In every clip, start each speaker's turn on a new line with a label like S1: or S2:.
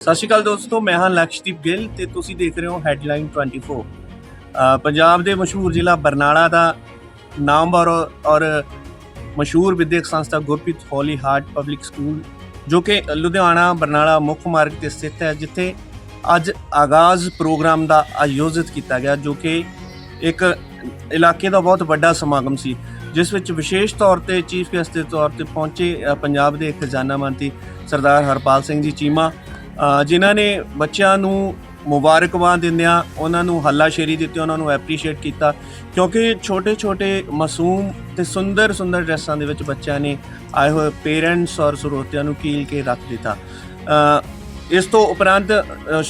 S1: ਸਤਿ ਸ਼੍ਰੀ ਅਕਾਲ ਦੋਸਤੋ ਮੈਂ ਹਾਂ ਲਕਸ਼ਦੀਪ ਗਿੱਲ ਤੇ ਤੁਸੀਂ ਦੇਖ ਰਹੇ ਹੋ ਹੈਡਲਾਈਨ 24 ਅ, ਪੰਜਾਬ ਦੇ ਮਸ਼ਹੂਰ ਜ਼ਿਲ੍ਹਾ ਬਰਨਾਲਾ ਦਾ ਨਾਮਵਰ ਔਰ ਮਸ਼ਹੂਰ ਵਿਦਿਅਕ ਸੰਸਥਾ Gurpreet holy heart public school ਜੋ ਕਿ ਲੁਧਿਆਣਾ ਬਰਨਾਲਾ ਮੁੱਖ ਮਾਰਗ ਤੇ ਸਥਿਤ ਹੈ ਜਿੱਥੇ ਅੱਜ ਆਗਾਜ਼ ਪ੍ਰੋਗਰਾਮ ਦਾ ਆਯੋਜਿਤ ਕੀਤਾ ਗਿਆ ਜੋ ਕਿ ਇੱਕ ਇਲਾਕੇ ਦਾ ਬਹੁਤ ਵੱਡਾ ਸਮਾਗਮ ਸੀ ਜਿਸ ਵਿੱਚ ਵਿਸ਼ੇਸ਼ ਤੌਰ ਤੇ ਚੀਫ ਗੈਸਟ ਦੇ ਤੌਰ ਤੇ ਪਹੁੰਚੇ ਪੰਜਾਬ ਦੇ ਖਜ਼ਾਨਾ ਮੰਤਰੀ ਸਰਦਾਰ ਹਰਪਾਲ ਸਿੰਘ ਜੀ ਚੀਮਾ ਜਿਨ੍ਹਾਂ ਨੇ ਬੱਚਿਆਂ ਨੂੰ ਮੁਬਾਰਕਬਾਦ ਦਿੰਦਿਆਂ ਉਹਨਾਂ ਨੂੰ ਹੱਲਾਸ਼ੇਰੀ ਦਿੱਤੀ ਉਹਨਾਂ ਨੂੰ ਐਪਰੀਸ਼ੀਏਟ ਕੀਤਾ। ਕਿਉਂਕਿ ਛੋਟੇ-ਛੋਟੇ ਮਾਸੂਮ ਤੇ ਸੁੰਦਰ-ਸੁੰਦਰ ਡਰੈਸਾਂ ਦੇ ਵਿੱਚ ਬੱਚਿਆਂ ਨੇ ਆਏ ਹੋਏ ਪੇਰੈਂਟਸ ਔਰ ਸਰੋਤਿਆਂ ਨੂੰ ਕੀਲ ਕੇ ਰੱਖ ਦਿੱਤਾ। ਇਸ ਤੋਂ ਉਪਰੰਤ ਅ,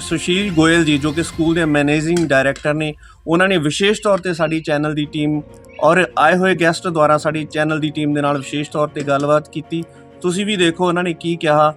S1: ਸੁਸ਼ੀਲ ਗੋਇਲ ਜੀ ਜੋ ਕਿ ਸਕੂਲ ਦੇ ਮੈਨੇਜਿੰਗ ਡਾਇਰੈਕਟਰ ਨੇ ਉਹਨਾਂ ਨੇ ਵਿਸ਼ੇਸ਼ ਤੌਰ ਤੇ ਸਾਡੀ ਚੈਨਲ ਦੀ ਟੀਮ ਔਰ ਆਏ ਹੋਏ ਗੈਸਟ ਦੁਆਰਾ ਸਾਡੀ ਚੈਨਲ ਦੀ ਟੀਮ ਦੇ ਨਾਲ ਵਿਸ਼ੇਸ਼ ਤੌਰ ਤੇ ਗੱਲਬਾਤ ਕੀਤੀ। ਤੁਸੀਂ ਵੀ ਦੇਖੋ ਉਹਨਾਂ ਨੇ ਕੀ ਕਿਹਾ।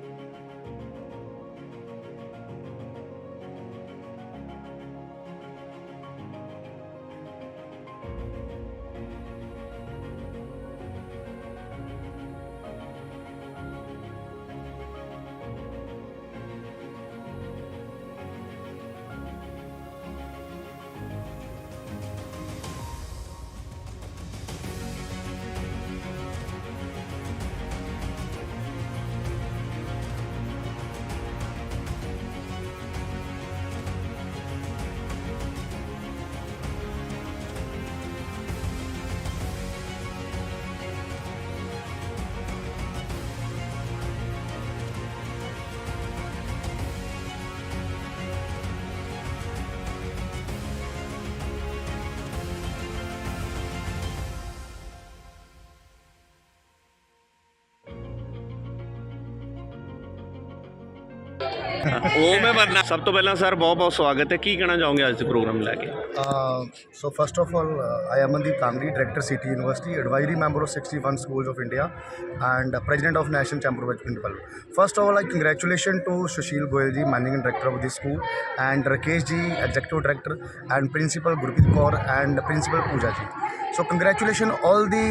S1: ਉਹ ਮੈਂ ਵਰਨਾ ਸਭ ਤੋਂ ਪਹਿਲਾਂ ਸਰ ਬਹੁਤ ਬਹੁਤ ਸਵਾਗਤ ਹੈ ਕੀ ਕਹਿਣਾ ਚਾਹੋਗੇ ਅੱਜ ਦੇ ਪ੍ਰੋਗਰਾਮ ਲੈ ਕੇ
S2: Uh, so first of all, uh, I am Amandeep Kangri, Director City University, Advisory Member of 61 Schools of India, and uh, President of National Chamber of Principal. First of all, I congratulations to Sushil Goyal ji, Managing Director of this school, and Rakesh ji, Executive Director, and Principal Gurpreet Kaur, and Principal Pooja ji. So congratulations all the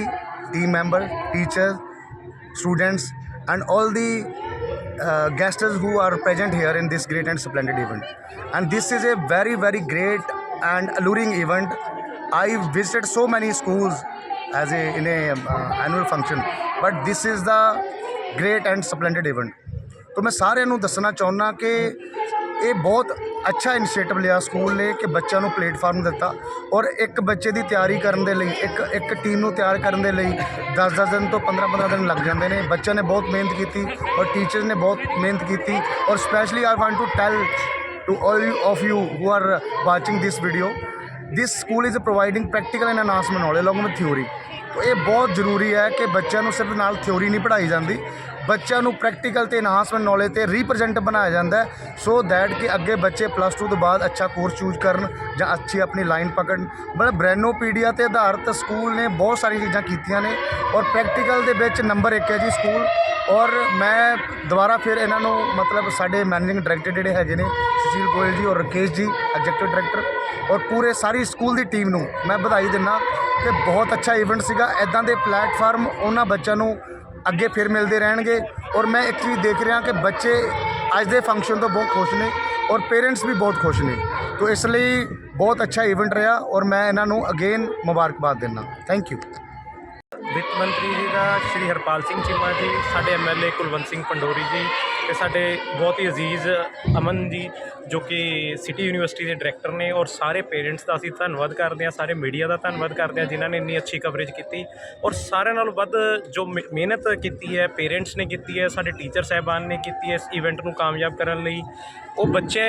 S2: team members, teachers, students, and all the uh, guests who are present here in this great and splendid event. And this is a very, very great and alluring event. I visited so many schools as a in a uh, annual function, but this is the great and splendid event. ਤੋ ਮੈਂ ਸਾਰਿਆਂ ਨੂੰ ਦੱਸਣਾ ਚਾਹੁੰਦਾ ਕਿ ਇਹ ਬਹੁਤ ਅੱਛਾ ਇਨੀਸ਼ੀਏਟਿਵ ਲਿਆ ਸਕੂਲ ਨੇ ਕਿ ਬੱਚਿਆਂ ਨੂੰ ਪਲੇਟਫਾਰਮ ਦਿੱਤਾ ਔਰ ਇੱਕ ਬੱਚੇ ਦੀ ਤਿਆਰੀ ਕਰਨ ਦੇ ਲਈ, ਇੱਕ ਇੱਕ ਟੀਮ ਨੂੰ ਤਿਆਰ ਕਰਨ ਦੇ ਲਈ 10-10 ਦਿਨ ਤੋਂ 15-15 ਦਿਨ ਲੱਗ ਜਾਂਦੇ ਨੇ। ਬੱਚਿਆਂ ਨੇ ਬਹੁਤ ਮਿਹਨਤ ਕੀਤੀ ਔਰ ਟੀਚਰਸ ਨੇ ਬਹੁਤ ਮਿਹਨਤ ਕੀਤੀ ਔਰ specially I want to tell to all you- of you who are watching this video, this school is providing practical and enhancement knowledge along with ਇਹ ਬਹੁਤ ਜ਼ਰੂਰੀ ਹੈ ਕਿ ਬੱਚਿਆਂ ਨੂੰ ਸਿਰਫ ਨਾਲ ਥਿਉਰੀ ਨਹੀਂ ਪੜ੍ਹਾਈ ਜਾਂਦੀ ਬੱਚਿਆਂ ਨੂੰ ਪ੍ਰੈਕਟੀਕਲ ਤੇ ਇਨਹਾਂਸਮੈਂਟ ਨੌਲੇਜ ਤੇ ਰੀਪ੍ਰੈਜ਼ੈਂਟ ਬਣਾਇਆ ਜਾਂਦਾ ਸੋ ਦੈਟ ਕਿ ਅੱਗੇ ਬੱਚੇ ਪਲੱਸ 2 ਤੋਂ ਬਾਅਦ ਅੱਛਾ ਕੋਰਸ ਚੂਜ਼ ਕਰਨ ਜਾਂ ਅੱਛੀ ਆਪਣੀ ਲਾਈਨ ਪਕੜਨ। ਮਤਲਬ ਬ੍ਰੈਨੋਪੀਡੀਆ ਤੇ ਆਧਾਰਿਤ ਸਕੂਲ ਨੇ ਬਹੁਤ ਸਾਰੀਆਂ ਚੀਜ਼ਾਂ ਕੀਤੀਆਂ ਨੇ ਔਰ ਪ੍ਰੈਕਟੀਕਲ ਦੇ ਵਿੱਚ ਨੰਬਰ 1 ਹੈ ਜੀ ਸਕੂਲ ਔਰ ਮੈਂ ਦੁਬਾਰਾ ਫਿਰ ਇਹਨਾਂ ਨੂੰ ਮਤਲਬ ਸਾਡੇ ਮੈਨੇਜਿੰਗ ਡਾਇਰੈਕਟਰ ਜਿਹੜੇ ਹੈਗੇ ਨੇ, ਸੁਸ਼ੀਲ ਗੋਇਲ ਜੀ ਔਰ ਰਕੇਸ਼ ਜੀ ਐਗਜ਼ੈਕਟਿਵ ਡਾਇਰੈਕਟਰ ਔਰ ਪੂਰੇ ਸਾਰੀ ਸਕੂਲ ਦੀ ਟੀਮ ਨੂੰ ਮੈਂ ਵਧਾਈ ਦਿੰਦਾ ਕਿ ਬਹੁਤ ਅੱਛਾ ਇਵੈਂਟ ਸੀਗਾ। ਐਦਾਂ ਦੇ ਪਲੇਟਫਾਰਮ ਉਹਨਾਂ ਬੱਚਿਆਂ ਨੂੰ ਅੱਗੇ ਫਿਰ ਮਿਲਦੇ ਰਹਿਣਗੇ ਔਰ ਮੈਂ ਇੱਕ ਚੀਜ਼ ਦੇਖ ਰਿਹਾ ਕਿ ਬੱਚੇ ਅੱਜ ਦੇ ਫੰਕਸ਼ਨ ਤੋਂ ਬਹੁਤ ਖੁਸ਼ ਨੇ ਔਰ ਪੇਰੈਂਟਸ ਵੀ ਬਹੁਤ ਖੁਸ਼ ਨੇ। ਤੋ ਇਸ ਲਈ ਬਹੁਤ ਅੱਛਾ ਇਵੈਂਟ ਰਿਹਾ ਔਰ ਮੈਂ ਇਹਨਾਂ ਨੂੰ ਅਗੇਨ ਮੁਬਾਰਕਬਾਦ ਦਿੰਦਾ। ਥੈਂਕ ਯੂ
S3: ਵਿੱਤ ਮੰਤਰੀ ਜੀ ਦਾ ਸ਼੍ਰੀ ਹਰਪਾਲ ਸਿੰਘ ਚੀਮਾ ਜੀ, ਸਾਡੇ ਐਮਐਲਏ ਕੁਲਵੰਤ ਸਿੰਘ ਪੰਡੋਰੀ ਜੀ ਤੇ ਸਾਡੇ ਬਹੁਤ ਹੀ ਅਜ਼ੀਜ਼ ਅਮਨ ਜੀ, ਜੋ ਕਿ ਸਿਟੀ ਯੂਨੀਵਰਸਿਟੀ ਦੇ ਡਾਇਰੈਕਟਰ ਨੇ ਔਰ ਸਾਰੇ ਪੇਰੈਂਟਸ ਦਾ ਅਸੀਂ ਧੰਨਵਾਦ ਕਰਦੇ ਹਾਂ, ਸਾਰੇ ਮੀਡੀਆ ਦਾ ਧੰਨਵਾਦ ਕਰਦੇ ਹਾਂ, ਜਿਨ੍ਹਾਂ ਨੇ ਇੰਨੀ ਅੱਛੀ ਕਵਰੇਜ ਕੀਤੀ ਔਰ ਸਾਰਿਆਂ ਨਾਲੋਂ ਵੱਧ ਜੋ ਮਿਹਨਤ ਕੀਤੀ ਹੈ, ਪੇਰੈਂਟਸ ਨੇ ਕੀਤੀ ਹੈ, ਸਾਡੇ ਟੀਚਰ ਸਹਿਬਾਨ ਨੇ ਕੀਤੀ ਹੈ ਇਸ ਇਵੈਂਟ ਨੂੰ ਕਾਮਯਾਬ ਕਰਨ ਲਈ। ਉਹ ਬੱਚੇ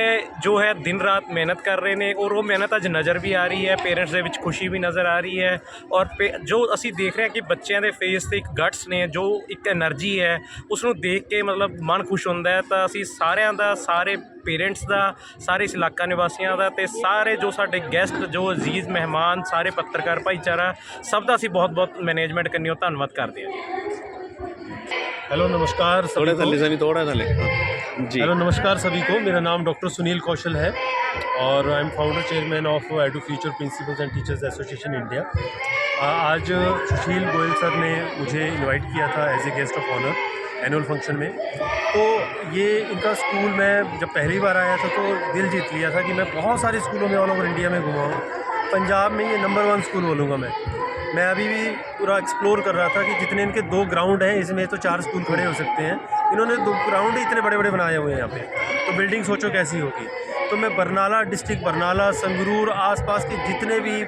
S3: ਜੋ ਹੈ ਦਿਨ ਰਾਤ ਮਿਹਨਤ ਕਰ ਰਹੇ ਨੇ ਔਰ ਉਹ ਮਿਹਨਤ ਅੱਜ ਨਜ਼ਰ ਵੀ ਆ ਰਹੀ ਹੈ, ਪੇਰੈਂਟਸ ਦੇ ਵਿੱਚ ਖੁਸ਼ੀ ਵੀ ਨਜ਼ਰ ਆ ਰਹੀ ਹੈ ਔਰ ਜੋ ਅਸੀਂ ਦੇਖ ਰਹੇ ਹਾਂ ਕਿ ਬੱਚਿਆਂ ਦੇ ਫੇਸ ਤੇ ਇੱਕ ਗਟਸ ਨੇ, ਜੋ ਇੱਕ એનર્ਜੀ ਹੈ ਉਸ ਨੂੰ ਦੇਖ ਕੇ ਮਤਲਬ ਮਨ ਖੁਸ਼ ਹੁੰਦਾ ਹੈ ਤਾਂ ਅਸੀਂ ਸਾਰਿਆਂ ਦਾ ਸਾਰੇ ਪੇਰੈਂਟਸ ਦਾ ਸਾਰੇ ਇਸ ਇਲਾਕਾ ਨਿਵਾਸੀਆਂ ਦਾ ਤੇ ਸਾਰੇ ਜੋ ਸਾਡੇ ਗੈਸਟ ਜੋ ਅਜ਼ੀਜ਼ ਮਹਿਮਾਨ ਸਾਰੇ ਪੱਤਰਕਾਰ ਭਾਈਚਾਰਾ ਸਭ ਦਾ ਅਸੀਂ ਬਹੁਤ-ਬਹੁਤ ਮੈਨੇਜਮੈਂਟ ਕਰਨੀਓ ਧੰਨਵਾਦ ਕਰਦੇ ਹਾਂ ਜੀ
S4: हेलो नमस्कार सभी
S1: ਥੋੜੇ
S4: को
S1: ਥੱਲੇ ਸਨੀ ਥੋੜਾ ਥੱਲੇ ਜੀ
S4: हेलो नमस्कार सभी को मेरा नाम डॉक्टर सुनील कौशल है और I am founder chairman of edu future principals and teachers association India आ- आज सुशील गोयल सर ने मुझे इनवाइट किया था as a guest of honour annual function में। तो ये इनका स्कूल मैं जब पहली बार आया था तो दिल जीत लिया था कि मैं बहुत सारे स्कूलों में ऑल ओवर इंडिया में घुमा हूँ। पंजाब में ये नंबर वन स्कूल बोलूँगा मैं। मैं अभी भी पूरा एक्सप्लोर कर रहा था कि जितने इनके दो ग्राउंड हैं, इसमें तो चार स्कूल खड़े हो सकते हैं। इन्होंने दो ग्राउंड ही इतने बड़े बड़े बनाए हुए हैं यहाँ पे। तो बिल्डिंग सोचो कैसी होगी। तो मैं बरनाला डिस्ट्रिक्ट बरनाला, संगरूर, आसपास के जितने भी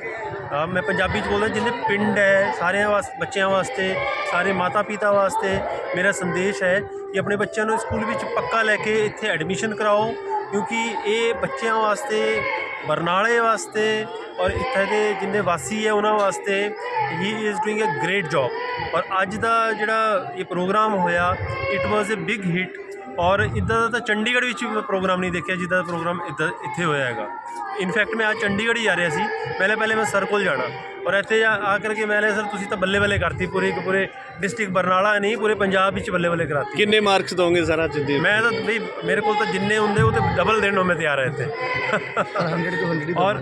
S4: ਮੈਂ ਪੰਜਾਬੀ ਚ ਬੋਲਦਾ, ਜਿੰਨੇ ਪਿੰਡ ਹੈ, ਸਾਰਿਆਂ ਵਾਸਤੇ ਬੱਚਿਆਂ ਵਾਸਤੇ, ਸਾਰੇ ਮਾਤਾ ਪਿਤਾ ਵਾਸਤੇ ਮੇਰਾ ਸੰਦੇਸ਼ ਹੈ ਕਿ ਆਪਣੇ ਬੱਚਿਆਂ ਨੂੰ ਸਕੂਲ ਵਿੱਚ ਪੱਕਾ ਲੈ ਕੇ ਇੱਥੇ ਐਡਮਿਸ਼ਨ ਕਰਾਓ, ਕਿਉਂਕਿ ਇਹ ਬੱਚਿਆਂ ਵਾਸਤੇ, ਬਰਨਾਲੇ ਵਾਸਤੇ ਔਰ ਇੱਥੇ ਦੇ ਜਿੰਨੇ ਵਾਸੀ ਹੈ, ਉਹਨਾਂ ਵਾਸਤੇ ਹੀ is doing a great job ਔਰ ਅੱਜ ਦਾ ਜਿਹੜਾ ਇਹ ਪ੍ਰੋਗਰਾਮ ਹੋਇਆ it was a big hit ਔਰ ਇਦਾਂ ਦਾ ਤਾਂ ਚੰਡੀਗੜ੍ਹ ਵਿੱਚ ਪ੍ਰੋਗਰਾਮ ਨਹੀਂ ਦੇਖਿਆ, ਜਿੱਦਾਂ ਦਾ ਪ੍ਰੋਗਰਾਮ ਇੱਥੇ ਹੋਇਆ ਹੈਗਾ। ਇਨਫੈਕਟ ਮੈਂ ਆ ਚੰਡੀਗੜ੍ਹ ਹੀ ਜਾ ਰਿਹਾ ਸੀ। ਪਹਿਲੇ ਪਹਿਲੇ ਮੈਂ ਸਰ ਕੋਲ ਜਾਣਾ। ਔਰ ਇੱਥੇ ਆ ਆ ਕਰਕੇ ਮੈਂ ਲੈ ਸਰ ਤੁਸੀਂ ਤਾਂ ਬੱਲੇ ਬੱਲੇ ਕਰਤੀ ਪੂਰੇ ਇੱਕ ਪੂਰੇ ਡਿਸਟ੍ਰਿਕਟ ਬਰਨਾਲਾ ਨਹੀਂ ਪੂਰੇ ਪੰਜਾਬ ਵਿੱਚ ਬੱਲੇ ਬੱਲੇ ਕਰਾਤੀ।
S1: ਕਿੰਨੇ ਮਾਰਕਸ ਦੋਗੇ ਸਰ ਅੱਜ ਦੇ?
S4: ਮੈਂ ਤਾਂ ਵੀ ਮੇਰੇ ਕੋਲ ਤਾਂ ਜਿੰਨੇ ਹੁੰਦੇ ਉਹ ਤਾਂ ਡਬਲ ਦੇਣ ਨੂੰ ਮੈਂ ਤਿਆਰ ਹਾਂ ਇੱਥੇ। ਔਰ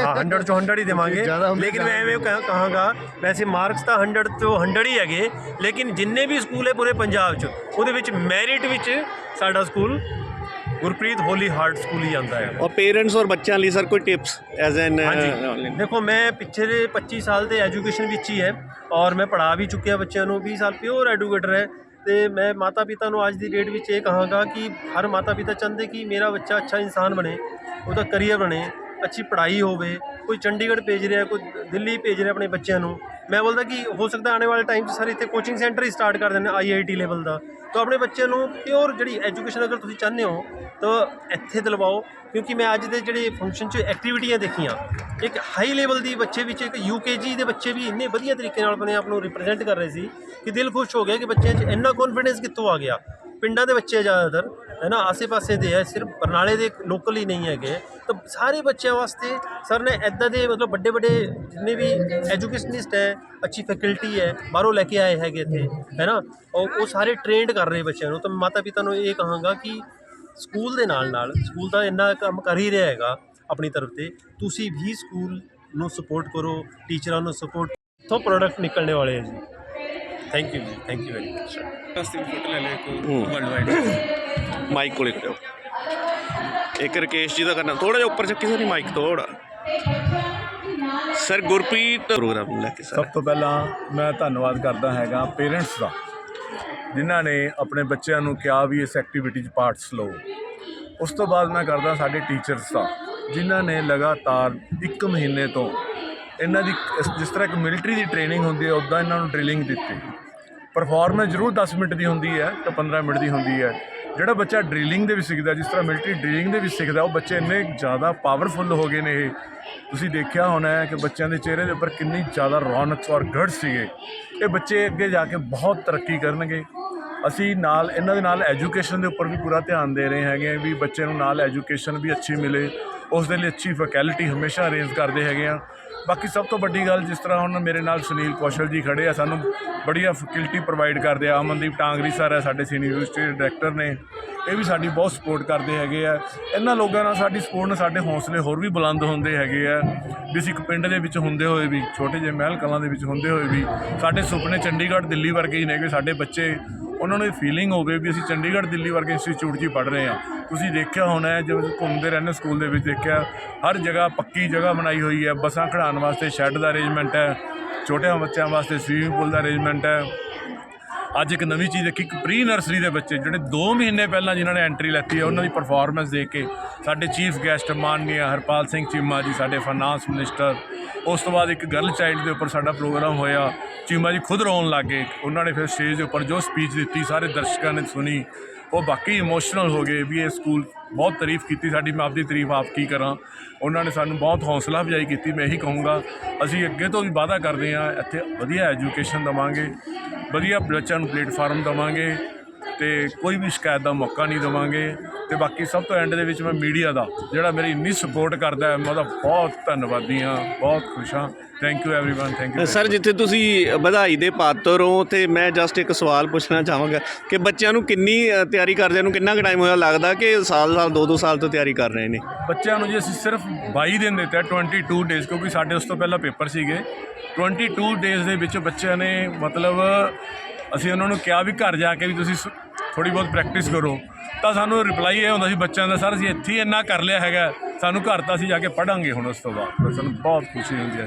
S4: ਹਾਂ 100 ਤੋਂ 100 ਹੀ ਦੇਵਾਂਗੇ। ਲੇਕਿਨ ਮੈਂ ਐਵੇਂ ਕਹਾਂਗਾ ਵੈਸੇ ਮਾਰਕਸ ਤਾਂ 100 ਤੋਂ 100 ਹੀ ਹੈਗੇ ਲੇਕਿਨ ਜਿੰਨੇ ਵੀ ਸਕੂਲ ਹੈ ਪੂਰੇ ਪੰਜਾਬ 'ਚ ਉਹਦੇ ਵਿੱਚ ਮੈਰਿਟ ਵਿੱਚ ਸਾਡਾ school Gurpreet holy heart school ਹੀ ਆਉਂਦਾ ਹੈ।
S1: ਔਰ ਪੇਰੈਂਟਸ ਔਰ ਬੱਚਿਆਂ ਲਈ ਸਰ ਕੋਈ ਟਿਪਸ ਐਜ਼ ਐਨ
S4: ਹਾਂਜੀ। ਦੇਖੋ ਮੈਂ ਪਿਛਲੇ 25 ਸਾਲ ਤੇ ਐਜੂਕੇਸ਼ਨ ਵਿੱਚ ਹੀ ਹੈ ਔਰ ਮੈਂ ਪੜ੍ਹਾ ਵੀ ਚੁੱਕਿਆ ਬੱਚਿਆਂ ਨੂੰ 20 ਸਾਲ ਪਿਓਰ ਐਡੂਕੇਟਰ ਹੈ ਤੇ ਮੈਂ ਮਾਤਾ ਪਿਤਾ ਨੂੰ ਅੱਜ ਦੀ ਡੇਟ ਵਿੱਚ ਇਹ ਕਹਾਂਗਾ ਕਿ ਹਰ ਮਾਤਾ ਪਿਤਾ ਚਾਹੁੰਦੇ ਕਿ ਮੇਰਾ ਬੱਚਾ ਅੱਛਾ ਇਨਸਾਨ ਬਣੇ ਉਹਦਾ ਕਰੀਅਰ ਬਣੇ ਅੱਛੀ ਪੜ੍ਹਾਈ ਹੋਵੇ ਕੋਈ ਚੰਡੀਗੜ੍ਹ ਭੇਜ ਰਿਹਾ ਕੋਈ ਦਿੱਲੀ ਭੇਜ ਰਿਹਾ ਆਪਣੇ ਬੱਚਿਆਂ ਨੂੰ। ਮੈਂ ਬੋਲਦਾ ਕਿ ਹੋ ਸਕਦਾ ਆਉਣੇ ਵਾਲੇ ਟਾਈਮ 'ਚ ਸਰ ਇੱਥੇ ਕੋਚਿੰਗ ਸੈਂਟਰ ਹੀ ਸਟਾਰਟ ਕਰ ਦੇਣੇ ਆਈਆਈਟੀ ਲੈਵਲ ਦਾ। ਤਾਂ ਆਪਣੇ ਬੱਚਿਆਂ ਨੂੰ ਪਿਓਰ ਜਿਹੜੀ ਐਜੂਕੇਸ਼ਨ ਅਗਰ ਤੁਸੀਂ ਚਾਹੁੰਦੇ ਹੋ, ਤਾਂ ਇੱਥੇ ਦਿਲਵਾਓ, ਕਿਉਂਕਿ ਮੈਂ ਅੱਜ ਦੇ ਜਿਹੜੇ ਫੰਕਸ਼ਨ 'ਚ ਐਕਟੀਵਿਟੀਆਂ ਦੇਖੀਆਂ, ਇੱਕ ਹਾਈ ਲੈਵਲ ਦੀ ਬੱਚੇ ਵਿੱਚ ਇੱਕ ਯੂਕੇਜੀ ਦੇ ਬੱਚੇ ਵੀ ਇੰਨੇ ਵਧੀਆ ਤਰੀਕੇ ਨਾਲ ਆਪਣੇ ਆਪ ਨੂੰ ਰਿਪਰੈਜ਼ੈਂਟ ਕਰ ਰਹੇ ਸੀ, ਕਿ ਦਿਲ ਖੁਸ਼ ਹੋ ਗਿਆ ਕਿ ਬੱਚਿਆਂ 'ਚ ਇੰਨਾ ਕੌਨਫੀਡੈਂਸ ਕਿੱਥੋਂ ਆ ਗਿਆ। ਪਿੰਡਾਂ ਦੇ ਬੱਚੇ ਜ਼ਿਆਦਾਤਰ ਹੈ ਨਾ ਆਸੇ-ਪਾਸੇ ਦੇ ਹੈ ਸਿਰਫ ਬਰਨਾਲੇ ਦੇ ਲੋਕਲ ਹੀ ਨਹੀਂ ਹੈਗੇ। ਤਾਂ ਸਾਰੇ ਬੱਚਿਆਂ ਵਾਸਤੇ ਸਰ ਨੇ ਐਦਾਂ ਦੇ ਮਤਲਬ ਵੱਡੇ ਵੱਡੇ ਜਿੰਨੇ ਵੀ ਐਜੂਕੇਸ਼ਨਿਸਟ ਹੈ ਅੱਛੀ ਫੈਕਲਟੀ ਹੈ ਬਾਹਰੋਂ ਲੈ ਕੇ ਆਏ ਹੈਗੇ ਇੱਥੇ ਹੈ ਨਾ? ਉਹ ਉਹ ਸਾਰੇ ਟ੍ਰੇਨਡ ਕਰ ਰਹੇ ਬੱਚਿਆਂ ਨੂੰ। ਤਾਂ ਮਾਤਾ ਪਿਤਾ ਨੂੰ ਇਹ ਕਹਾਂਗਾ ਕਿ ਸਕੂਲ ਦੇ ਨਾਲ ਨਾਲ ਸਕੂਲ ਤਾਂ ਇੰਨਾ ਕੰਮ ਕਰ ਹੀ ਰਿਹਾ ਹੈਗਾ ਆਪਣੀ ਤਰਫ ਤੇ ਤੁਸੀਂ ਵੀ ਸਕੂਲ ਨੂੰ ਸਪੋਰਟ ਕਰੋ ਟੀਚਰਾਂ ਨੂੰ ਸਪੋਰਟ ਤੋਂ ਪ੍ਰੋਡਕਟ ਨਿਕਲਣੇ ਵਾਲੇ ਹੈ ਜੀ। ਥੈਂਕ ਯੂ ਜੀ ਥੈਂਕ ਯੂ ਵੈਰੀ ਮਚ
S3: ਵਾਸਤੇ ਫੋਟੋ ਲੈ ਲੈ। ਕੋ ਵਰਲਡ ਵਾਈਡ
S1: ਮਾਈਕ ਕੋਲੇ ਕਰੋ ਇੱਕ ਰਕੇਸ਼ ਜੀ ਦਾ ਕਰਨਾ। ਥੋੜਾ ਜਿਹਾ ਉੱਪਰ ਚੱਕੀ ਸਰ ਮਾਈਕ ਥੋੜਾ ਸਰ, ਗੁਰਪ੍ਰੀਤ ਪ੍ਰੋਗਰਾਮ ਲੈ ਕੇ
S5: ਸਭ ਤੋਂ ਪਹਿਲਾਂ ਮੈਂ ਧੰਨਵਾਦ ਕਰਦਾ ਹੈਗਾ ਪੇਰੈਂਟਸ ਦਾ, ਜਿਨ੍ਹਾਂ ਨੇ ਆਪਣੇ ਬੱਚਿਆਂ ਨੂੰ ਕਿਹਾ ਵੀ ਇਸ ਐਕਟੀਵਿਟੀ 'ਚ ਪਾਰਟਸ ਲਓ। ਉਸ ਤੋਂ ਬਾਅਦ ਮੈਂ ਕਰਦਾ ਸਾਡੇ ਟੀਚਰਸ ਦਾ, ਜਿਨ੍ਹਾਂ ਨੇ ਲਗਾਤਾਰ 1 ਮਹੀਨੇ ਤੋਂ ਇਹਨਾਂ ਦੀ ਇਸ- ਜਿਸ ਤਰ੍ਹਾਂ ਇੱਕ ਮਿਲਟਰੀ ਦੀ ਟ੍ਰੇਨਿੰਗ ਹੁੰਦੀ ਹੈ, ਉੱਦਾਂ ਇਹਨਾਂ ਨੂੰ ਡ੍ਰਿਲਿੰਗ ਦਿੱਤੀ। ਪਰਫਾਰਮੈਂਸ ਜ਼ਰੂਰ 10 ਮਿੰਟ ਦੀ ਹੁੰਦੀ ਹੈ ਤਾਂ 15 ਮਿੰਟ ਦੀ ਹੁੰਦੀ ਹੈ। ਜਿਹੜਾ ਬੱਚਾ ਡ੍ਰਿਲਿੰਗ ਦੇ ਵੀ ਸਿੱਖਦਾ, ਜਿਸ ਤਰ੍ਹਾਂ ਮਿਲਟਰੀ ਡ੍ਰਿਲਿੰਗ ਦੇ ਵੀ ਸਿੱਖਦਾ, ਉਹ ਬੱਚੇ ਇੰਨੇ ਜ਼ਿਆਦਾ ਪਾਵਰਫੁੱਲ ਹੋ ਗਏ ਨੇ ਇਹ। ਤੁਸੀਂ ਦੇਖਿਆ ਹੋਣਾ ਹੈ ਕਿ ਬੱਚਿਆਂ ਦੇ ਚਿਹਰੇ ਦੇ ਉੱਪਰ ਕਿੰਨੀ ਜ਼ਿਆਦਾ ਰੌਣਕ ਔਰ ਗੜ ਸੀਗੇ। ਇਹ ਬੱਚੇ ਅੱਗੇ ਜਾ ਕੇ ਬਹੁਤ ਤਰੱਕੀ ਕਰਨਗੇ। ਅਸੀਂ ਨਾਲ, ਇਹਨਾਂ ਦੇ ਨਾਲ ਐਜੂਕੇਸ਼ਨ ਦੇ ਉੱਪਰ ਵੀ ਪੂਰਾ ਧਿਆਨ ਦੇ ਰਹੇ ਹੈਗੇ ਵੀ ਬੱਚੇ ਨੂੰ ਨਾਲ ਐਜੂਕੇਸ਼ਨ ਵੀ ਅੱਛੀ ਮਿਲੇ। ਉਸ ਦੇ ਲਈ ਅੱਛੀ ਫੈਕਲਟੀ ਹਮੇਸ਼ਾ ਅਰੇਂਜ ਕਰਦੇ ਹੈਗੇ ਆ। ਬਾਕੀ ਸਭ ਤੋਂ ਵੱਡੀ ਗੱਲ ਜਿਸ ਤਰ੍ਹਾਂ ਹੁਣ ਮੇਰੇ ਨਾਲ ਸੁਨੀਲ ਕੌਸ਼ਲ ਜੀ ਖੜੇ ਆ, ਸਾਨੂੰ ਬੜੀਆ ਫੈਕਲਟੀ ਪ੍ਰੋਵਾਈਡ ਕਰਦੇ ਆ। ਅਮਨਦੀਪ ਟਾਂਗਰੀ ਸਰ ਹੈ ਸਾਡੇ ਸੀਨੀਅਰ ਯੂਨੀਵਰਸਿਟੀ ਡਾਇਰੈਕਟਰ ਨੇ। ਇਹ ਵੀ ਸਾਡੀ ਬਹੁਤ ਸਪੋਰਟ ਕਰਦੇ ਹੈਗੇ ਆ। ਇਹਨਾਂ ਲੋਕਾਂ ਨਾਲ ਸਾਡੀ ਸਪੋਰਟ ਨਾਲ ਸਾਡੇ ਹੌਸਲੇ ਹੋਰ ਵੀ ਬੁਲੰਦ ਹੁੰਦੇ ਹੈਗੇ ਆ। ਵੀ ਅਸੀਂ ਇੱਕ ਪਿੰਡ ਦੇ ਵਿੱਚ ਹੁੰਦੇ ਹੋਏ ਵੀ, ਛੋਟੇ ਜਿਹੇ ਮਹਿਲ ਕਲਾਂ ਦੇ ਵਿੱਚ ਹੁੰਦੇ ਹੋਏ ਵੀ, ਸਾਡੇ ਸੁਪਨੇ ਚੰਡੀਗੜ੍ਹ, ਦਿੱਲੀ ਵਰਗੇ ਹੀ ਨੇਗੇ ਸਾਡੇ ਬੱਚੇ। ਉਹਨਾਂ ਨੂੰ ਇਹ ਫੀਲਿੰਗ ਹੋਵੇ ਵੀ ਅਸੀਂ ਚੰਡੀਗੜ੍ਹ, ਦਿੱਲੀ ਵਰਗੇ ਇੰਸਟੀਚਿਊਟ 'ਚ ਹੀ ਪੜ੍ਹ ਰਹੇ ਹਾਂ। ਤੁਸੀਂ ਦੇਖਿਆ ਹੋਣਾ ਜਦੋਂ ਘੁੰਮਦੇ ਰਹਿੰਦੇ ਸਕੂਲ ਦੇ ਵਿੱਚ ਦੇਖਿਆ, ਹਰ ਜਗ੍ਹਾ ਪੱਕੀ ਜਗ੍ਹਾ ਬਣਾਈ ਹੋਈ ਹੈ। ਬੱਸਾਂ ਖੜਾਉਣ ਵਾਸਤੇ ਸ਼ੈੱਡ ਦਾ ਅਰੇਂਜਮੈਂਟ ਹੈ, ਛੋਟਿਆਂ ਬੱਚਿਆਂ ਵਾਸਤੇ ਸਵੀਮਿੰਗ ਪੂਲ ਦਾ ਅਰੇਂਜਮੈਂਟ ਹੈ। ਅੱਜ ਇੱਕ ਨਵੀਂ ਚੀਜ਼ ਦੇਖੀ, ਇੱਕ ਪ੍ਰੀ ਨਰਸਰੀ ਦੇ ਬੱਚੇ, ਜਿਹੜੇ 2 ਮਹੀਨੇ ਪਹਿਲਾਂ ਜਿਨ੍ਹਾਂ ਨੇ ਐਂਟਰੀ ਲੈਤੀ ਹੈ, ਉਹਨਾਂ ਦੀ ਪਰਫਾਰਮੈਂਸ ਦੇਖ ਕੇ ਸਾਡੇ ਚੀਫ ਗੈਸਟ ਮਾਨਨੀय ਹਰਪਾਲ ਸਿੰਘ ਚੀਮਾ ਜੀ, ਸਾਡੇ ਫਾਈਨਾਂਸ ਮਿਨਿਸਟਰ ਉਸ ਤੋਂ ਬਾਅਦ ਇੱਕ ਗਰਲ ਚਾਈਲਡ ਦੇ ਉੱਪਰ ਸਾਡਾ ਪ੍ਰੋਗਰਾਮ ਹੋਇਆ, ਚੀਮਾ ਜੀ ਖੁਦ ਰੋਣ ਲੱਗੇ ਉਹਨਾਂ ਨੇ ਫਿਰ ਸਟੇਜ ਦੇ ਉੱਪਰ ਜੋ ਸਪੀਚ ਦਿੱਤੀ, ਸਾਰੇ ਦਰਸ਼ਕਾਂ ਨੇ ਸੁਣੀ, ਉਹ ਬਾਕੀ ਇਮੋਸ਼ਨਲ ਹੋ ਗਏ ਵੀ ਇਹ ਸਕੂਲ ਬਹੁਤ ਤਾਰੀਫ ਕੀਤੀ ਸਾਡੀ, ਮੈਂ ਆਪਦੀ ਤਾਰੀਫ ਆਪ ਕੀ ਕਰਾਂ। ਉਹਨਾਂ ਨੇ ਸਾਨੂੰ ਬਹੁਤ ਹੌਸਲਾ ਅਫਜ਼ਾਈ ਕੀਤੀ, ਮੈਂ ਇਹੀ ਕਹੂੰਗਾ, ਅਸੀਂ ਅੱਗੇ ਤੋਂ ਵੀ ਵਾਅਦਾ ਕਰਦੇ ਹਾਂ, ਇੱਥੇ ਵਧੀਆ ਐਜੂਕੇਸ਼ਨ ਦੇਵਾਂਗੇ, ਵਧੀਆ ਬੱਚਿਆਂ ਨੂੰ ਪਲੇਟਫਾਰਮ ਦੇਵਾਂਗੇ ਤੇ ਕੋਈ ਵੀ ਸ਼ਿਕਾਇਤ ਦਾ ਮੌਕਾ ਨਹੀਂ ਦੇਵਾਂਗੇ ਤੇ ਬਾਕੀ ਸਭ ਤੋਂ ਐਂਡ ਦੇ ਵਿੱਚ ਮੈਂ ਮੀਡੀਆ ਦਾ ਜਿਹੜਾ ਮੇਰੀ ਇੰਨੀ ਸਪੋਰਟ ਕਰਦਾ ਹੈ ਮੈਂ ਉਹਦਾ ਬਹੁਤ ਧੰਨਵਾਦੀ ਹਾਂ ਬਹੁਤ ਖੁਸ਼ ਹਾਂ thank you everyone thank you
S1: sir ਜਿੱਥੇ ਤੁਸੀਂ ਵਧਾਈ ਦੇ ਪਾਤਰ ਹੋ ਤੇ ਮੈਂ ਜਸਟ ਇੱਕ ਸਵਾਲ ਪੁੱਛਣਾ ਚਾਹਾਂਗਾ ਕਿ ਬੱਚਿਆਂ ਨੂੰ ਕਿੰਨੀ ਅ, ਤਿਆਰੀ ਕਰਦਿਆਂ ਨੂੰ ਕਿੰਨਾ ਕੁ ਟਾਈਮ ਹੋਇਆ ਲੱਗਦਾ ਕਿ ਸਾਲ ਸਾਲ ਦੋ ਦੋ ਸਾਲ ਤੋਂ ਤਿਆਰੀ ਕਰ ਰਹੇ ਨੇ
S5: ਬੱਚਿਆਂ ਨੂੰ ਜੀ ਅਸੀਂ ਸਿਰਫ 22 ਦਿਨ ਦਿੱਤੇ ਆ 22 ਡੇਜ਼ ਕਿਉਂਕਿ ਸਾਡੇ ਉਸ ਤੋਂ ਪਹਿਲਾਂ ਪੇਪਰ ਸੀਗੇ 22 ਡੇਜ਼ ਦੇ ਵਿੱਚ ਬੱਚਿਆਂ ਨੇ ਮਤਲਬ ਅਸੀਂ ਉਹਨਾਂ ਨੂੰ ਕਿਹਾ ਵੀ ਘਰ ਜਾ ਕੇ ਵੀ ਤੁਸੀਂ ਥੋੜੀ ਬਹੁਤ ਪ੍ਰੈਕਟਿਸ ਕਰੋ। ਤਾਂ ਸਾਨੂੰ ਰਿਪਲਾਈ ਇਹ ਹੁੰਦਾ ਸੀ ਬੱਚਿਆਂ ਦਾ ਸਰ ਅਸੀਂ ਇੱਥੇ ਹੀ ਇੰਨਾ ਕਰ ਲਿਆ ਹੈਗਾ ਸਾਨੂੰ ਘਰ ਤਾਂ ਅਸੀਂ ਜਾ ਕੇ ਪੜਾਂਗੇ ਹੁਣ ਉਸ ਤੋਂ ਬਾਅਦ। ਤਾਂ ਸਾਨੂੰ ਬਹੁਤ ਖੁਸ਼ੀ ਹੁੰਦੀ ਹੈ।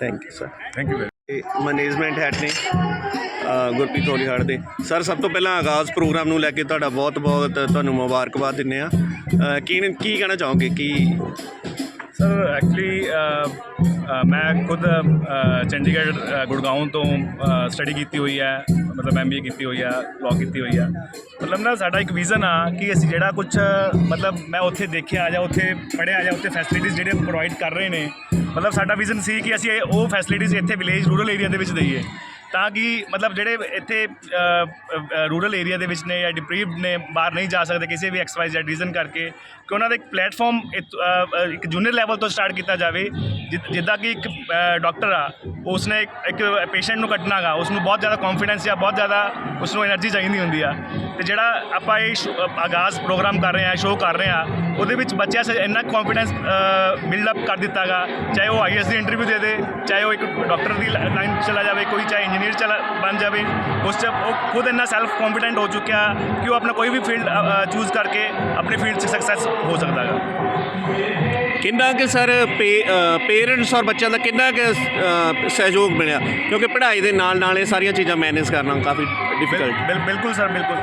S1: Thank you sir
S5: thank you
S1: management head ਨੇ ਗੁਰਪ੍ਰੀਤ ਹੋਲੀਹਾੜ ਦੇ। ਸਰ ਸਭ ਤੋਂ ਪਹਿਲਾਂ ਆਗਾਜ਼ ਪ੍ਰੋਗਰਾਮ ਨੂੰ ਲੈ ਕੇ ਤੁਹਾਡਾ ਬਹੁਤ ਬਹੁਤ ਤੁਹਾਨੂੰ ਮੁਬਾਰਕਬਾਦ ਦਿੰਦੇ ਆ ਕੀ ਕੀ ਕਹਿਣਾ ਚਾਹੋਗੇ? ਕੀ
S6: ਸਰ ਐਕਚੁਅਲੀ ਮੈਂ ਖੁਦ ਚੰਡੀਗੜ੍ਹ ਅ, ਗੁੜਗਾਉਂ ਤੋਂ ਸਟੱਡੀ ਕੀਤੀ ਹੋਈ ਹੈ ਮਤਲਬ ਐਮਬੀਏ ਕੀਤੀ ਹੋਈ ਆ ਲਾਅ ਕੀਤੀ ਹੋਈ ਆ ਮਤਲਬ ਨਾ ਸਾਡਾ ਇੱਕ ਵਿਜ਼ਨ ਆ ਕਿ ਅਸੀਂ ਜਿਹੜਾ ਕੁਝ ਮਤਲਬ ਮੈਂ ਉੱਥੇ ਦੇਖਿਆ ਜਾਂ ਉੱਥੇ ਪੜ੍ਹਿਆ ਜਾਂ ਉੱਥੇ ਫੈਸਿਲਿਟੀਜ਼ ਜਿਹੜੇ ਪ੍ਰੋਵਾਈਡ ਕਰ ਰਹੇ ਨੇ ਮਤਲਬ ਸਾਡਾ ਵਿਜ਼ਨ ਸੀ ਕਿ ਅਸੀਂ ਇਹ- ਉਹ ਫੈਸਿਲਿਟੀਜ਼ ਇੱਥੇ ਵਿਲੇਜ ਰੂਰਲ ਏਰੀਆ ਦੇ ਵਿੱਚ ਦਈਏ। ਤਾਂ ਕਿ ਮਤਲਬ ਜਿਹੜੇ ਇੱਥੇ ਰੂਰਲ ਏਰੀਆ ਦੇ ਵਿੱਚ ਨੇ ਜਾਂ ਡਿਪਰੀਵਡ ਨੇ, ਬਾਹਰ ਨਹੀਂ ਜਾ ਸਕਦੇ ਕਿਸੇ ਵੀ ਐਕਸ ਵਾਈ ਜ਼ੈਡ ਰੀਜ਼ਨ ਕਰਕੇ, ਕਿ ਉਹਨਾਂ ਦਾ ਇੱਕ ਪਲੇਟਫਾਰਮ ਇੱਕ ਜੂਨੀਅਰ ਲੈਵਲ ਤੋਂ ਸਟਾਰਟ ਕੀਤਾ ਜਾਵੇ। ਜਿੱਦਾਂ ਕਿ ਇੱਕ ਡਾਕਟਰ ਆ, ਉਸਨੇ ਇੱਕ ਪੇਸ਼ੈਂਟ ਨੂੰ ਕੱਟਣਾਗਾ ਉਸ ਨੂੰ ਬਹੁਤ ਜ਼ਿਆਦਾ ਕੌਨਫੀਡੈਂਸ ਆ ਬਹੁਤ ਜ਼ਿਆਦਾ ਉਸ ਨੂੰ એનર્ਜੀ ਚਾਹੀਦੀ ਹੁੰਦੀ ਆ। ਤੇ ਜਿਹੜਾ ਆਪਾਂ ਇਹ ਆਗਾਜ਼ ਪ੍ਰੋਗਰਾਮ ਕਰ ਰਹੇ ਆ ਸ਼ੋਅ ਕਰ ਰਹੇ ਆ ਉਹਦੇ ਵਿੱਚ ਬੱਚਿਆਂ 'ਚ ਇੰਨਾ ਕੌਨਫੀਡੈਂਸ ਬਿਲਡ ਅਪ ਕਰ ਦਿੱਤਾਗਾ। ਚਾਹੇ ਉਹ ਆਈਐਸ ਦੀ ਇੰਟਰਵਿਊ ਦੇ ਦੇ ਚਾਹੇ ਉਹ ਇੱਕ ਡਾਕਟਰ ਦੀ ਲਾਈਨ ਚਲਾ ਜਾਵੇ ਕੋਈ ਚਾਹੇ ਇੰਜੀਨੀਅਰ ਚਲਾ ਬਣ ਜਾਵੇ ਉਸ 'ਚ ਉਹ ਖੁਦ ਇੰਨਾ ਸੈਲਫ ਕੌਨਫੀਡੈਂਟ ਹੋ ਚੁੱਕਿਆ ਕਿ ਉਹ ਆਪਣਾ ਕੋਈ ਵੀ ਫੀਲਡ ਚੂਜ਼ ਕਰਕੇ ਆਪਣੀ ਫੀਲਡ 'ਚ ਸਕਸੈਸ ਹੋ ਸਕਦਾ ਹੈਗਾ
S1: ਕਿੰਨਾ ਕਿ ਸਰ ਪੇਰੈਂਟਸ ਔਰ ਬੱਚਿਆਂ ਦਾ ਕਿੰਨਾ ਕਿ ਸਹਿਯੋਗ ਮਿਲਿਆ? ਕਿਉਂਕਿ ਪੜ੍ਹਾਈ ਦੇ ਨਾਲ ਨਾਲ ਇਹ ਸਾਰੀਆਂ ਚੀਜ਼ਾਂ ਮੈਨੇਜ ਕਰਨਾ ਕਾਫੀ ਡਿਫਿਕਲਟ
S6: ਬਿਲ- ਬਿਲਕੁਲ ਸਰ ਬਿਲਕੁਲ।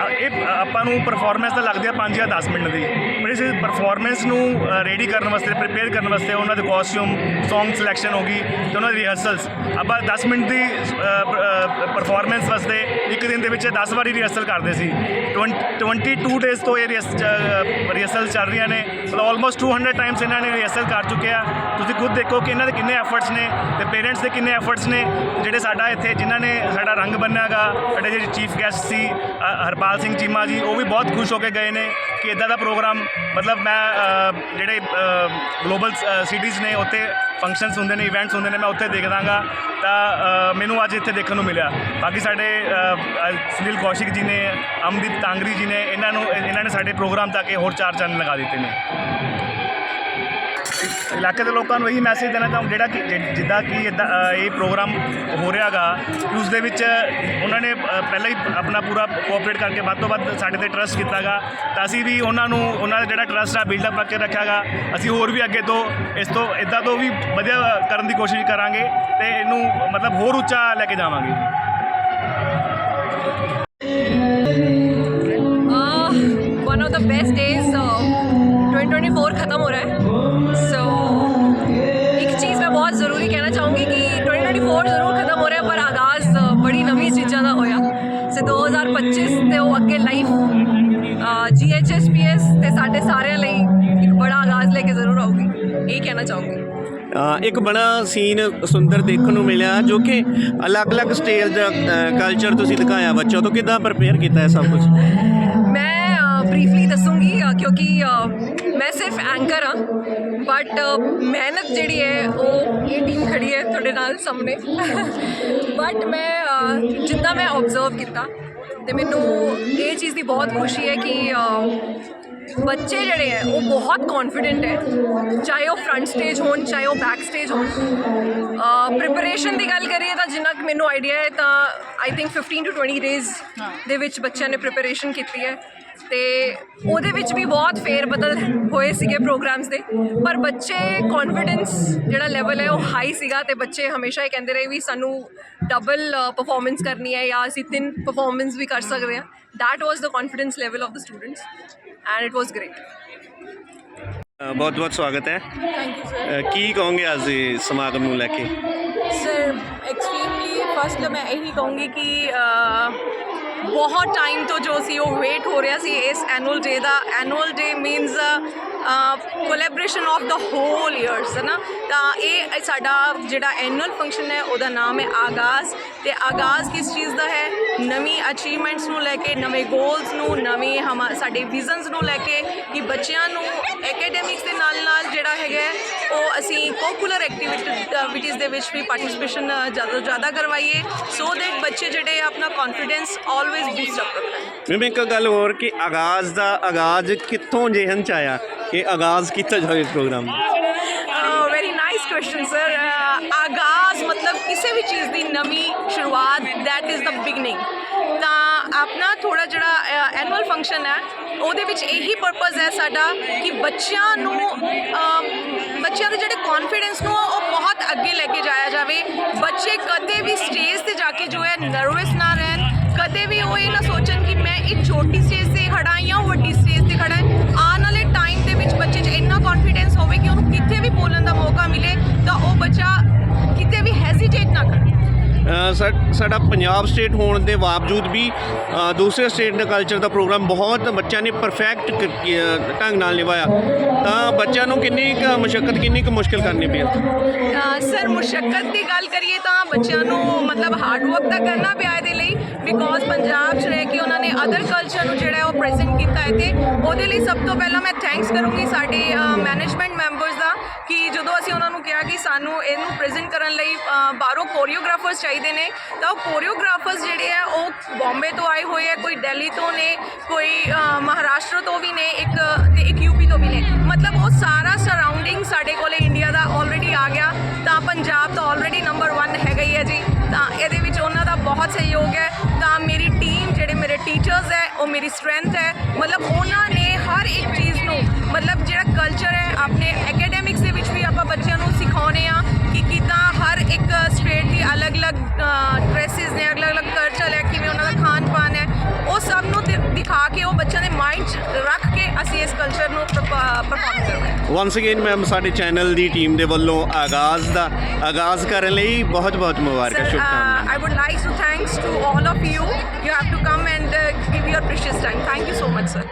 S6: ਅ, ਇਹ ਆਪਾਂ ਨੂੰ ਪਰਫਾਰਮੈਂਸ ਤਾਂ ਲੱਗਦੀ ਆ 5 ਜਾਂ 10 ਮਿੰਟ ਦੀ। ਪਰ ਇਸ ਪਰਫਾਰਮੈਂਸ ਨੂੰ ਰੈਡੀ ਕਰਨ ਵਾਸਤੇ ਪ੍ਰਿਪੇਅਰ ਕਰਨ ਵਾਸਤੇ ਉਹਨਾਂ ਦੇ ਕੋਸਟਿਊਮ Song ਸਿਲੈਕਸ਼ਨ ਹੋ ਗਈ ਤੇ ਉਹਨਾਂ ਦੀ ਰਿਹਰਸਲਸ ਆਪਾਂ 10 ਮਿੰਟ ਦੀ ਪਰਫਾਰਮੈਂਸ ਵਾਸਤੇ ਇੱਕ ਦਿਨ ਦੇ ਵਿੱਚ 10 ਵਾਰੀ ਰਿਹਰਸਲ ਕਰਦੇ ਸੀ। 20 22 ਡੇਜ਼ ਤੋਂ ਇਹ ਰਿਹਰਸਲ ਚੱਲ ਰਹੀਆਂ ਨੇ। ਮਤਲਬ ਆਲਮੋਸਟ 200 ਟਾਈਮਸ ਇਹਨਾਂ ਨੇ ਰਿਹਰਸਲ ਕਰ ਚੁੱਕੇ ਆ ਤੁਸੀਂ ਖੁਦ ਦੇਖੋ ਕਿ ਇਹਨਾਂ ਦੇ ਕਿੰਨੇ ਐਫਰਟਸ ਨੇ ਤੇ ਪੇਰੈਂਟਸ ਦੇ ਕਿੰਨੇ ਐਫਰਟਸ ਨੇ। ਜਿਹੜੇ ਸਾਡਾ ਇੱਥੇ ਜਿਨ੍ਹਾਂ ਨੇ ਸਾਡਾ ਰੰਗ ਬੰਨਿਆਗਾ ਸਾਡੇ ਜਿਹੜੇ ਚੀਫ ਗੈਸਟ ਸੀ ਅ, ਹਰਪਾਲ ਸਿੰਘ ਚੀਮਾ ਜੀ, ਉਹ ਵੀ ਬਹੁਤ ਖੁਸ਼ ਹੋ ਕੇ ਗਏ ਨੇ ਕਿ ਇਦਾਂ ਦਾ ਪ੍ਰੋਗਰਾਮ, ਮਤਲਬ ਮੈਂ ਜਿਹੜੇ ਗਲੋਬਲ ਸਿਟੀਜ਼ ਨੇ, ਉੱਥੇ ਫੰਕਸ਼ਨਸ ਹੁੰਦੇ ਨੇ ਇਵੈਂਟਸ ਹੁੰਦੇ ਨੇ, ਮੈਂ ਉੱਥੇ ਦੇਖਦਾਗਾ ਤਾਂ ਮੈਨੂੰ ਅੱਜ ਇੱਥੇ ਦੇਖਣ ਨੂੰ ਮਿਲਿਆ। ਬਾਕੀ ਸਾਡੇ ਸੁਨੀਲ ਕੌਸ਼ਿਕ ਜੀ ਨੇ, ਅਮਦੀਪ ਤਾਂਗਰੀ ਜੀ ਨੇ, ਇਹਨਾਂ ਨੂੰ, ਇਹਨਾਂ ਨੇ ਸਾਡੇ ਪ੍ਰੋਗਰਾਮ ਤੱਕ ਇਹ ਹੋਰ ਚਾਰ ਚੈਨਲ ਲਗਾ ਦਿੱਤੇ ਨੇ। ਇਲਾਕੇ ਦੇ ਲੋਕਾਂ ਨੂੰ ਇਹੀ ਮੈਸੇਜ ਦੇਣਾ ਚਾਹੁੰ ਜਿਹੜਾ ਕਿ ਜਿ- ਜਿੱਦਾਂ ਕਿ ਇੱਦਾਂ, ਅ, ਇਹ ਪ੍ਰੋਗਰਾਮ ਹੋ ਰਿਹਾਗਾ ਕਿ ਉਸ ਦੇ ਵਿੱਚ ਉਹਨਾਂ ਨੇ ਅ, ਪਹਿਲਾਂ ਹੀ ਆਪਣਾ ਪੂਰਾ ਕੋਆਪਰੇਟ ਕਰਕੇ ਵੱਧ ਤੋਂ ਵੱਧ ਸਾਡੇ ਤੇ ਟਰਸਟ ਕੀਤਾਗਾ। ਤਾਂ ਅਸੀਂ ਵੀ ਉਹਨਾਂ ਨੂੰ ਉਹਨਾਂ ਦਾ ਜਿਹੜਾ ਟਰਸਟ ਆ ਬਿਲਡਅਪ ਕਰਕੇ ਰੱਖਿਆਗਾ। ਅਸੀਂ ਹੋਰ ਵੀ ਅੱਗੇ ਤੋਂ ਇਸ ਤੋਂ ਇਦਾਂ ਤੋਂ ਵੀ ਵਧੀਆ ਕਰਨ ਦੀ ਕੋਸ਼ਿਸ਼ ਕਰਾਂਗੇ ਤੇ ਇਹਨੂੰ ਮਤਲਬ ਹੋਰ ਉੱਚਾ ਲੈ ਕੇ ਜਾਵਾਂਗੇ।
S7: ਕਹਿਣਾ ਚਾਹੂੰਗੀ?
S1: ਇੱਕ ਬੜਾ ਸੀਨ ਸੁੰਦਰ ਦੇਖਣ ਨੂੰ ਮਿਲਿਆ ਜੋ ਕਿ ਅਲੱਗ-ਅਲੱਗ ਸਟੇਜ ਦਾ ਕਲਚਰ ਤੁਸੀਂ ਦਿਖਾਇਆ ਬੱਚਿਆਂ ਤੋਂ। ਕਿੱਦਾਂ ਪ੍ਰਪੇਅਰ ਕੀਤਾ ਹੈ ਸਭ ਕੁਝ
S7: ਮੈਂ ਬਰੀਫਲੀ ਦੱਸੂੰਗੀ ਅ, ਕਿਉਂਕਿ ਅ, ਮੈਂ ਸਿਰਫ ਐਂਕਰ ਹਾਂ ਬਟ ਮਿਹਨਤ ਜਿਹੜੀ ਹੈ ਉਹ ਇਹ ਟੀਮ ਖੜੀ ਹੈ ਤੁਹਾਡੇ ਨਾਲ ਸਾਹਮਣੇ। ਬਟ ਮੈਂ ਅ, ਜਿੱਦਾਂ ਮੈਂ ਆਬਜ਼ਰਵ ਕੀਤਾ ਤੇ ਮੈਨੂੰ ਇਹ ਚੀਜ਼ ਦੀ ਬਹੁਤ ਖੁਸ਼ੀ ਹੈ ਕਿ ਅ, ਬੱਚੇ ਜਿਹੜੇ ਹੈ ਉਹ ਬਹੁਤ ਕੌਨਫੀਡੈਂਟ ਹੈ। ਚਾਹੇ ਉਹ ਫਰੰਟ ਸਟੇਜ ਹੋਣ, ਚਾਹੇ ਉਹ ਬੈਕ ਸਟੇਜ ਹੋਣ। ਪ੍ਰਿਪਰੇਸ਼ਨ ਦੀ ਗੱਲ ਕਰੀਏ ਤਾਂ ਜਿੰਨਾ ਕੁ ਮੈਨੂੰ ਆਈਡੀਆ ਹੈ ਤਾਂ ਆਈ ਥਿੰਕ 15 ਟੂ 20 ਡੇਜ਼ ਦੇ ਵਿੱਚ ਬੱਚਿਆਂ ਨੇ ਪ੍ਰਿਪਰੇਸ਼ਨ ਕੀਤੀ ਹੈ। ਤੇ ਉਹਦੇ ਵਿੱਚ ਵੀ ਬਹੁਤ ਫੇਰ ਬਦਲ ਹੋਏ ਸੀਗੇ ਪ੍ਰੋਗਰਾਮਸ ਦੇ। ਪਰ ਬੱਚੇ ਕੌਨਫੀਡੈਂਸ ਜਿਹੜਾ ਲੈਵਲ ਹੈ ਉਹ ਹਾਈ ਸੀਗਾ ਤੇ ਬੱਚੇ ਹਮੇਸ਼ਾ ਇਹ ਕਹਿੰਦੇ ਰਹੇ ਵੀ ਸਾਨੂੰ ਡਬਲ ਪਰਫਾਰਮੈਂਸ ਕਰਨੀ ਹੈ ਜਾਂ ਅਸੀਂ ਤਿੰਨ ਪਰਫਾਰਮੈਂਸ ਵੀ ਕਰ ਸਕਦੇ ਹਾਂ। That was the confidence level of the students and it was great
S1: ਬਹੁਤ-ਬਹੁਤ ਸਵਾਗਤ ਹੈ।
S8: ਥੈਂਕ ਯੂ ਸਰ
S1: ਅ, ਕੀ ਕਹੋਗੇ ਅੱਜ ਦੇ ਸਮਾਗਮ ਨੂੰ ਲੈ ਕੇ?
S8: ਸਰ ਐਕਸਟ੍ਰੀਮਲੀ ਫਸਟ ਮੈਂ ਇਹੀ ਕਹੂੰਗੀ ਕਿ ਬਹੁਤ ਟਾਈਮ ਤੋਂ ਜੋ ਸੀ ਉਹ ਵੇਟ ਹੋ ਰਿਹਾ ਸੀ ਇਸ annual day the. Annual day means collaboration of the whole years ਹੈ ਨਾ? ਤਾਂ ਇਹ ਸਾਡਾ ਜਿਹੜਾ ਐਨੂਅਲ ਫੰਕਸ਼ਨ ਹੈ ਉਹਦਾ ਨਾਮ ਹੈ ਆਗਾਜ਼। ਤੇ ਆਗਾਜ਼ ਕਿਸ ਚੀਜ਼ ਦਾ ਹੈ? ਨਵੀਂ ਅਚੀਵਮੈਂਟਸ ਨੂੰ ਲੈ ਕੇ ਨਵੇਂ ਗੋਲਸ ਨੂੰ ਨਵੇਂ ਸਾਡੇ ਵਿਜ਼ਨਸ ਨੂੰ ਲੈ ਕੇ ਕਿ ਬੱਚਿਆਂ ਨੂੰ ਐਕੈਡੈਮਿਕਸ ਦੇ ਨਾਲ ਨਾਲ ਜਿਹੜਾ ਹੈਗਾ ਉਹ ਅਸੀਂ ਕੋਕੂਲਰ ਐਕਟੀਵਿਟੀਜ਼ ਦੇ ਵਿੱਚ ਵੀ ਪਾਰਟਿਸਿਪੇਸ਼ਨ ਜ਼ਿਆਦਾ ਤੋਂ ਜ਼ਿਆਦਾ ਕਰਵਾਈਏ। ਸੋ ਦੈਟ ਬੱਚੇ ਜਿਹੜੇ ਆਪਣਾ ਕੌਨਫੀਡੈਂਸ ਆਲਵੇਜ਼ ਬੂਸਟ ਅਪ ਰੱਖਣ।
S1: ਮੈਂ ਇੱਕ ਗੱਲ ਹੋਰ ਕਿ ਆਗਾਜ਼ ਦਾ ਆਗਾਜ਼ ਕਿੱਥੋਂ ਜਿਹਨ ਚ ਆਇਆ ਕਿ ਆਗਾਜ਼ ਕੀਤਾ ਜਾਵੇ ਇਸ ਪ੍ਰੋਗਰਾਮ ਦਾ?
S8: ਵੈਰੀ ਨਾਈਸ ਕੁਐਸਚਨ ਸਰ ਆਗਾਜ਼ ਮਤਲਬ ਕਿਸੇ ਵੀ ਚੀਜ਼ ਦੀ ਨਵੀਂ ਦੈਟ ਇਜ਼ ਦਾ ਬਿਗਨਿੰਗ ਤਾਂ ਆਪਣਾ ਥੋੜਾ ਜਿਹੜਾ ਐਨੂਅਲ ਫੰਕਸ਼ਨ ਹੈ, ਉਹਦੇ ਵਿੱਚ ਇਹੀ ਪਰਪਸ ਹੈ ਸਾਡਾ ਕਿ ਬੱਚਿਆਂ ਨੂੰ ਬੱਚਿਆਂ ਦੇ ਜਿਹੜੇ ਕੌਨਫੀਡੈਂਸ ਨੂੰ ਉਹ ਬਹੁਤ ਅੱਗੇ ਲੈ ਕੇ ਜਾਇਆ ਜਾਵੇ। ਬੱਚੇ ਕਦੇ ਵੀ ਸਟੇਜ ਤੇ ਜਾ ਕੇ ਜੋ ਹੈ ਨਰਵਸ ਨਾ ਰਹਿਣ, ਕਦੇ ਵੀ ਉਹ ਇਹ ਨਾ ਸੋਚਣ ਕਿ ਮੈਂ ਇੱਕ ਛੋਟੀ ਸਟੇਜ
S1: ਸਾਡਾ ਪੰਜਾਬ ਸਟੇਟ ਹੋਣ ਦੇ ਬਾਵਜੂਦ ਵੀ ਦੂਸਰੇ ਸਟੇਟ ਦਾ ਕਲਚਰ ਦਾ ਪ੍ਰੋਗਰਾਮ ਬਹੁਤ ਬੱਚਿਆਂ ਨੇ ਪਰਫੈਕਟ ਢੰਗ ਨਾਲ ਨਿਭਾਇਆ। ਤਾਂ ਬੱਚਿਆਂ ਨੂੰ ਕਿੰਨੀ ਕੁ ਮੁਸ਼ਕਲ ਕਿੰਨੀ ਕੁ ਮੁਸ਼ਕਲ ਕਰਨੀ ਪਈ
S8: ਸਰ ਮੁਸ਼ਕਲ ਦੀ ਗੱਲ ਕਰੀਏ ਤਾਂ ਬੱਚਿਆਂ ਨੂੰ ਮਤਲਬ ਹਾਰਡ ਵਰਕ ਤਾਂ ਕਰਨਾ ਪਿਆ ਇਹਦੇ ਲਈ ਬਿਕੋਜ਼ ਪੰਜਾਬ 'ਚ ਰਹਿ ਕੇ ਉਹਨਾਂ ਨੇ ਅਦਰ ਕਲਚਰ ਨੂੰ ਜਿਹੜਾ ਉਹ ਪ੍ਰੈਜ਼ੈਂਟ ਕੀਤਾ ਹੈ ਤੇ ਉਹਦੇ ਲਈ ਸਭ ਤੋਂ ਪਹਿਲਾਂ ਮੈਂ ਥੈਂਕਸ ਕਰੂੰਗੀ ਸਾਡੇ ਮੈਨੇਜਮੈਂਟ ਮੈਂਬਰ ਜਦੋਂ ਅਸੀਂ ਉਹਨਾਂ ਨੂੰ ਕਿਹਾ ਕਿ ਸਾਨੂੰ ਇਹਨੂੰ ਪ੍ਰੈਜ਼ੈਂਟ ਕਰਨ ਲਈ ਬਾਹਰੋਂ ਕੋਰੀਓਗ੍ਰਾਫਰਸ ਚਾਹੀਦੇ ਨੇ, ਤਾਂ ਉਹ ਕੋਰੀਓਗ੍ਰਾਫਰਸ ਜਿਹੜੇ ਆ, ਉਹ ਬੰਬੇ ਤੋਂ ਆਏ ਹੋਏ ਆ, ਕੋਈ ਦਿੱਲੀ ਤੋਂ ਨੇ, ਕੋਈ ਮਹਾਰਾਸ਼ਟਰ ਤੋਂ ਵੀ ਨੇ, ਇੱਕ, ਤੇ ਇੱਕ ਯੂਪੀ ਤੋਂ ਵੀ ਨੇ। ਮਤਲਬ ਉਹ ਸਾਰਾ ਸਰਾਊਂਡਿੰਗ ਸਾਡੇ ਕੋਲੇ ਇੰਡੀਆ ਦਾ ਆਲਰੇਡੀ ਆ ਗਿਆ, ਤਾਂ ਪੰਜਾਬ ਤਾਂ ਆਲਰੇਡੀ ਨੰਬਰ 1 ਹੈਗਾ ਹੀ ਹੈ ਜੀ। ਤਾਂ ਇਹਦੇ ਵਿੱਚ ਉਹਨਾਂ ਦਾ ਬਹੁਤ ਸਹਿਯੋਗ ਹੈ। ਤਾਂ ਮੇਰੀ ਟੀਮ ਜਿਹੜੇ ਮੇਰੇ ਟੀਚਰਸ ਹੈ, ਉਹ ਮੇਰੀ ਸਟਰੈਂਥ ਹੈ। ਮਤਲਬ ਉਹਨਾਂ ਨੇ
S1: ਵਾਂਸ ਅਗੇਨ ਮੈਮ ਸਾਡੇ ਚੈਨਲ ਦੀ ਟੀਮ ਦੇ ਵੱਲੋਂ ਆਗਾਜ਼ ਦਾ ਆਗਾਜ਼ ਕਰਨ ਲਈ ਬਹੁਤ ਬਹੁਤ ਮੁਬਾਰਕਾਂ ਸ਼ੁਭਕਾਮਨਾਵਾਂ
S8: uh, would like to thanks to all of you. You have to come and uh, give your precious time. Thank you so much, sir.